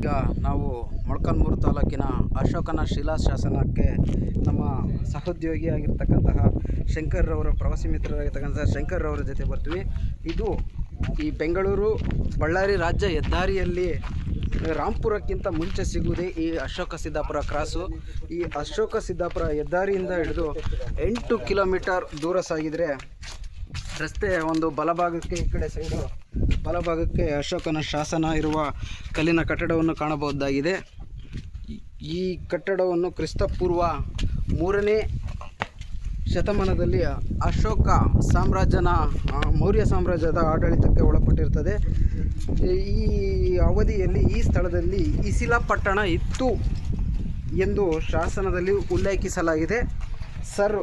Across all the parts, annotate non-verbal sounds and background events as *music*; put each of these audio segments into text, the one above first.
ಈಗ ನಾವು ಮೊಳಕಾಲ್ಮೂರು ತಾಲೂಕಿನ ಅಶೋಕನ ಶಿಲಾ ಶಾಸನಕ್ಕೆ ನಮ್ಮ ಸಹೋದ್ಯೋಗಿಯಾಗಿರ್ತಕ್ಕಂತಹ ಶಂಕರ್ರವರ ಪ್ರವಾಸಿ ಮಿತ್ರರಾಗಿರ್ತಕ್ಕಂತಹ ಶಂಕರ್ರವರ ಜೊತೆ ಬರ್ತೀವಿ. ಇದು ಈ ಬೆಂಗಳೂರು ಬಳ್ಳಾರಿ ರಾಜ್ಯ ಹೆದ್ದಾರಿಯಲ್ಲಿ ರಾಂಪುರಕ್ಕಿಂತ ಮುಂಚೆ ಸಿಗುವುದೇ ಈ ಅಶೋಕ ಸಿದ್ದಾಪುರ ಕ್ರಾಸು. ಈ ಅಶೋಕ ಸಿದ್ದಾಪುರ ಹೆದ್ದಾರಿಯಿಂದ ಹಿಡಿದು ಎಂಟು ಕಿಲೋಮೀಟರ್ ದೂರ ಸಾಗಿದರೆ ರಸ್ತೆ ಒಂದು ಬಲಭಾಗಕ್ಕೆ ಈ ಕಡೆ ಸೈಡು ಬಲಭಾಗಕ್ಕೆ ಅಶೋಕನ ಶಾಸನ ಇರುವ ಕಲ್ಲಿನ ಕಟ್ಟಡವನ್ನು ಕಾಣಬಹುದಾಗಿದೆ. ಈ- ಕಟ್ಟಡವನ್ನು ಕ್ರಿಸ್ತಪೂರ್ವ ಮೂರನೇ ಶತಮಾನದಲ್ಲಿ ಅಶೋಕ ಸಾಮ್ರಾಜ್ಯನ ಮೌರ್ಯ ಸಾಮ್ರಾಜ್ಯದ ಆಡಳಿತಕ್ಕೆ ಒಳಪಟ್ಟಿರ್ತದೆ ಈ ಅವಧಿಯಲ್ಲಿ ಈ ಸ್ಥಳದಲ್ಲಿ ಇಸಿಲಾ ಪಟ್ಟಣ ಇತ್ತು ಎಂದು ಶಾಸನದಲ್ಲಿ ಉಲ್ಲೇಖಿಸಲಾಗಿದೆ. Sir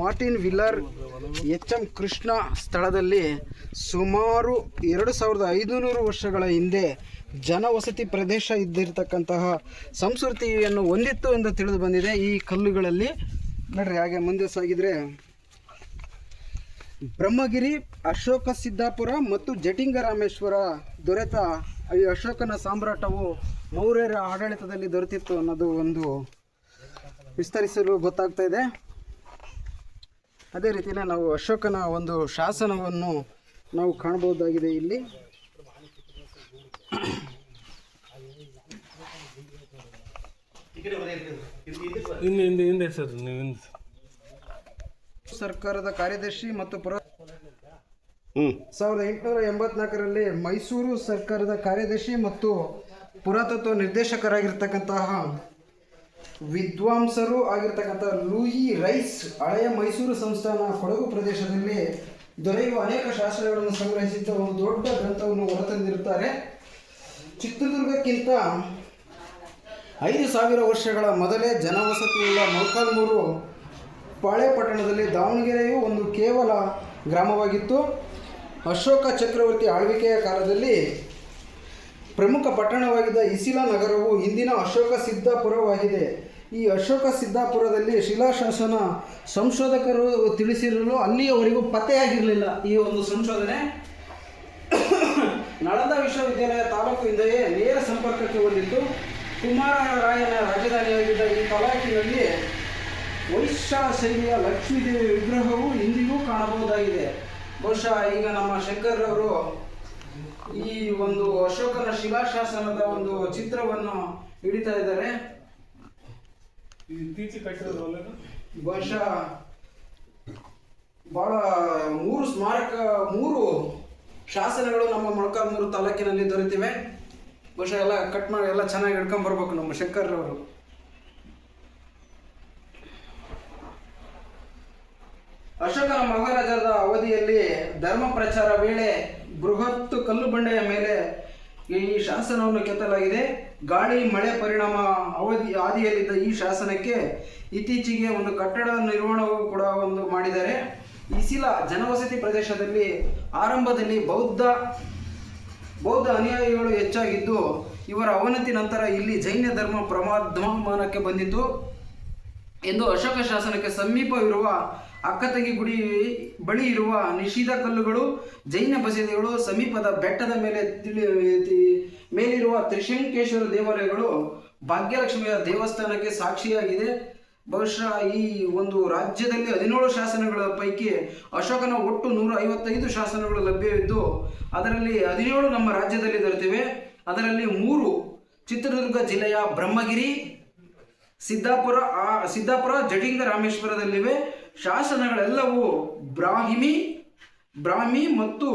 Martin Wheeler H M Krishna ಸ್ಥಳದಲ್ಲಿ ಸುಮಾರು ಎರಡು ಸಾವಿರದ ಐದುನೂರು ವರ್ಷಗಳ ಹಿಂದೆ ಜನವಸತಿ ಪ್ರದೇಶ ಇದ್ದಿರತಕ್ಕಂತಹ ಸಂಸ್ಕೃತಿಯನ್ನು ಹೊಂದಿತ್ತು ಎಂದು ತಿಳಿದು ಬಂದಿದೆ. ಈ ಕಲ್ಲುಗಳಲ್ಲಿ ನೋಡ್ರಿ ಹಾಗೆ ಮುಂದೆ ಸಾಗಿದರೆ ಬ್ರಹ್ಮಗಿರಿ, ಅಶೋಕ ಸಿದ್ದಾಪುರ ಮತ್ತು ಜಟಿಂಗ ರಾಮೇಶ್ವರ ದೊರೆತ ಈ ಅಶೋಕನ ಸಾಮ್ರಾಟವು ಮೌರ್ಯರ ಆಡಳಿತದಲ್ಲಿ ದೊರೆತಿತ್ತು ಅನ್ನೋದು ಒಂದು ವಿಸ್ತರಿಸಲು ಗೊತ್ತಾಗ್ತಾ ಇದೆ. ಅದೇ ರೀತಿಯೇ ನಾವು ಅಶೋಕನ ಒಂದು ಶಾಸನವನ್ನು ನಾವು ಕಾಣಬಹುದಾಗಿದೆ ಇಲ್ಲಿ. ಹಿಂದೆ ಹಿಂದೆ ಹಿಂದೆ ಸರ್ ನೀವು ಹಿಂದೆ ಸರ್ಕಾರದ ಕಾರ್ಯದರ್ಶಿ ಮತ್ತು ಪುರ ಸಾವಿರದ ಎಂಟುನೂರ ಎಂಬತ್ನಾಲ್ಕರಲ್ಲಿ ಮೈಸೂರು ಸರ್ಕಾರದ ಕಾರ್ಯದರ್ಶಿ ಮತ್ತು ಪುರಾತತ್ವ ನಿರ್ದೇಶಕರಾಗಿರ್ತಕ್ಕಂತಹ ವಿದ್ವಾಂಸರು ಆಗಿರ್ತಕ್ಕಂಥ ಲೂಯಿ ರೈಸ್ ಹಳೆಯ ಮೈಸೂರು ಸಂಸ್ಥಾನ ಕೊಡಗು ಪ್ರದೇಶದಲ್ಲಿ ದೊರೆಯುವ ಅನೇಕ ಶಾಸ್ತ್ರಗಳನ್ನು ಸಂಗ್ರಹಿಸಿದ್ದ ಒಂದು ದೊಡ್ಡ ಗ್ರಂಥವನ್ನು ಹೊರತಂದಿರುತ್ತಾರೆ. ಚಿತ್ರದುರ್ಗಕ್ಕಿಂತ ಐದು ಸಾವಿರ ವರ್ಷಗಳ ಮೊದಲೇ ಜನವಸತಿಯುಳ್ಳ ಮೊಳಕಾಲ್ಮೂರು ಪಾಳೆ ಪಟ್ಟಣದಲ್ಲಿ ದಾವಣಗೆರೆಯು ಒಂದು ಕೇವಲ ಗ್ರಾಮವಾಗಿತ್ತು. ಅಶೋಕ ಚಕ್ರವರ್ತಿ ಆಳ್ವಿಕೆಯ ಕಾಲದಲ್ಲಿ ಪ್ರಮುಖ ಪಟ್ಟಣವಾಗಿದ್ದ ಇಸಿಲಾ ನಗರವು ಇಂದಿನ ಅಶೋಕ ಸಿದ್ದಾಪುರವಾಗಿದೆ. ಈ ಅಶೋಕ ಸಿದ್ದಾಪುರದಲ್ಲಿ ಶಿಲಾಶಾಸನ ಸಂಶೋಧಕರು ತಿಳಿಸಿರಲು ಅಲ್ಲಿಯವರೆಗೂ ಪತ್ತೆಯಾಗಿರಲಿಲ್ಲ. ಈ ಒಂದು ಸಂಶೋಧನೆ *coughs* ನಳಂದ ವಿಶ್ವವಿದ್ಯಾಲಯ ತಾಲೂಕು ಹಿಂದೆಯೇ ನೇರ ಸಂಪರ್ಕಕ್ಕೆ ಹೊಂದಿದ್ದು ಕುಮಾರರಾಯನ ರಾಜಧಾನಿಯಾಗಿದ್ದ ಈ ತಾಲೂಕಿನಲ್ಲಿ ವೈಶ್ಯ ಶೈಲಿಯ ಲಕ್ಷ್ಮೀದೇವಿ ವಿಗ್ರಹವು ಇಂದಿಗೂ ಕಾಣಬಹುದಾಗಿದೆ. ಬಹುಶಃ ಈಗ ನಮ್ಮ ಶಂಕರ್ರವರು ಈ ಒಂದು ಅಶೋಕನ ಶಿಲಾಶಾಸನದ ಒಂದು ಚಿತ್ರವನ್ನು ಹಿಡಿತಾ ಇದ್ದಾರೆ. ಬಹುಶಃ ಬಹಳ ಮೂರು ಸ್ಮಾರಕ ಮೂರು ಶಾಸನಗಳು ನಮ್ಮ ಮೊಳಕಾಲ್ಮೂರು ತಾಲೂಕಿನಲ್ಲಿ ದೊರೆತಿವೆ. ಬಹುಶಃ ಎಲ್ಲ ಕಟ್ ಮಾಡಿ ಎಲ್ಲ ಚೆನ್ನಾಗಿ ಹಿಡ್ಕೊಂಡ್ ಬರ್ಬೇಕು ನಮ್ಮ ಶಂಕರ್ರವರು ಅಶೋಕನ ಮಹಾರಾಜರ ಅವಧಿಯಲ್ಲಿ ಧರ್ಮ ಪ್ರಚಾರ ವೇಳೆ ಬೃಹತ್ ಬಂಡೆಯ ಮೇಲೆ ಈ ಶಾಸನವನ್ನು ಕೆತ್ತಲಾಗಿದೆ. ಗಾಳಿ, ಮಳೆ ಪರಿಣಾಮ ಅವಧಿ ಆದಿಯಲ್ಲಿದ್ದ ಈ ಶಾಸನಕ್ಕೆ ಇತ್ತೀಚೆಗೆ ಒಂದು ಕಟ್ಟಡ ನಿರ್ಮಾಣವೂ ಕೂಡ ಒಂದು ಮಾಡಿದ್ದಾರೆ. ಇಸಿಲ ಜನವಸತಿ ಪ್ರದೇಶದಲ್ಲಿ ಆರಂಭದಲ್ಲಿ ಬೌದ್ಧ ಬೌದ್ಧ ಅನುಯಾಯಿಗಳು ಹೆಚ್ಚಾಗಿದ್ದು, ಇವರ ಅವನತಿ ನಂತರ ಇಲ್ಲಿ ಜೈನ ಧರ್ಮ ಪ್ರಮಾದಮಾನಕ್ಕೆ ಬಂದಿತು ಎಂದು ಅಶೋಕ ಶಾಸನಕ್ಕೆ ಸಮೀಪವಿರುವ ಅಕ್ಕತಗಿ ಗುಡಿ ಬಳಿ ಇರುವ ನಿಷಿದ್ಧ ಕಲ್ಲುಗಳು, ಜೈನ ಬಸದಿಗಳು, ಸಮೀಪದ ಬೆಟ್ಟದ ಮೇಲೆ ಮೇಲಿರುವ ತ್ರಿಶಂಕೇಶ್ವರ ದೇವಾಲಯಗಳು ಭಾಗ್ಯಲಕ್ಷ್ಮಿಯ ದೇವಸ್ಥಾನಕ್ಕೆ ಸಾಕ್ಷಿಯಾಗಿದೆ. ಬಹುಶಃ ಈ ಒಂದು ರಾಜ್ಯದಲ್ಲಿ ಹದಿನೇಳು ಶಾಸನಗಳ ಪೈಕಿ ಅಶೋಕನ ಒಟ್ಟು ನೂರ ಐವತ್ತೈದು ಶಾಸನಗಳು ಲಭ್ಯವಿದ್ದು, ಅದರಲ್ಲಿ ಹದಿನೇಳು ನಮ್ಮ ರಾಜ್ಯದಲ್ಲಿ ದೊರೆತಿವೆ. ಅದರಲ್ಲಿ ಮೂರು ಚಿತ್ರದುರ್ಗ ಜಿಲ್ಲೆಯ ಬ್ರಹ್ಮಗಿರಿ, ಸಿದ್ದಾಪುರ, ಆ, ಸಿದ್ದಾಪುರ, ಜಟಿಂಗ ರಾಮೇಶ್ವರದಲ್ಲಿವೆ. ಶಾಸನಗಳೆಲ್ಲವೂ ಬ್ರಾಹ್ಮಿ ಬ್ರಾಹ್ಮಿ ಮತ್ತು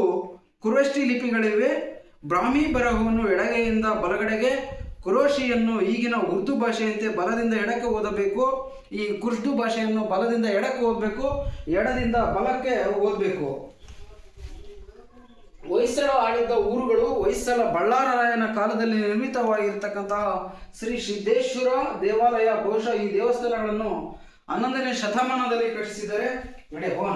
ಕುರೋಷ್ಟಿ ಲಿಪಿಗಳಿವೆ. ಬ್ರಾಹ್ಮಿ ಬರಹವನ್ನು ಎಡಗೈಯಿಂದ ಬಲಗಡೆಗೆ ಕುರೋಶಿಯನ್ನು ಈಗಿನ ಉರ್ದು ಭಾಷೆಯಂತೆ ಬಲದಿಂದ ಎಡಕ್ಕೆ ಓದಬೇಕು. ಈ ಕುರ್ದು ಭಾಷೆಯನ್ನು ಬಲದಿಂದ ಎಡಕ್ಕೆ ಓದಬೇಕು, ಎಡದಿಂದ ಬಲಕ್ಕೆ ಓದಬೇಕು. ಹೊಯ್ಸಳ ಆಳಿದ್ದ ಊರುಗಳು ಹೊಯ್ಸಳ ಬಳ್ಳಾರರಾಯನ ಕಾಲದಲ್ಲಿ ನಿರ್ಮಿತವಾಗಿರ್ತಕ್ಕಂತಹ ಶ್ರೀ ಸಿದ್ದೇಶ್ವರ ದೇವಾಲಯ. ಬಹುಶಃ ಈ ದೇವಸ್ಥಾನಗಳನ್ನು ಹನ್ನೊಂದನೇ ಶತಮಾನದಲ್ಲಿ ಕಟ್ಟಿಸಿದ್ದಾರೆ. ನಡೆ ಹೋಗೋಣ.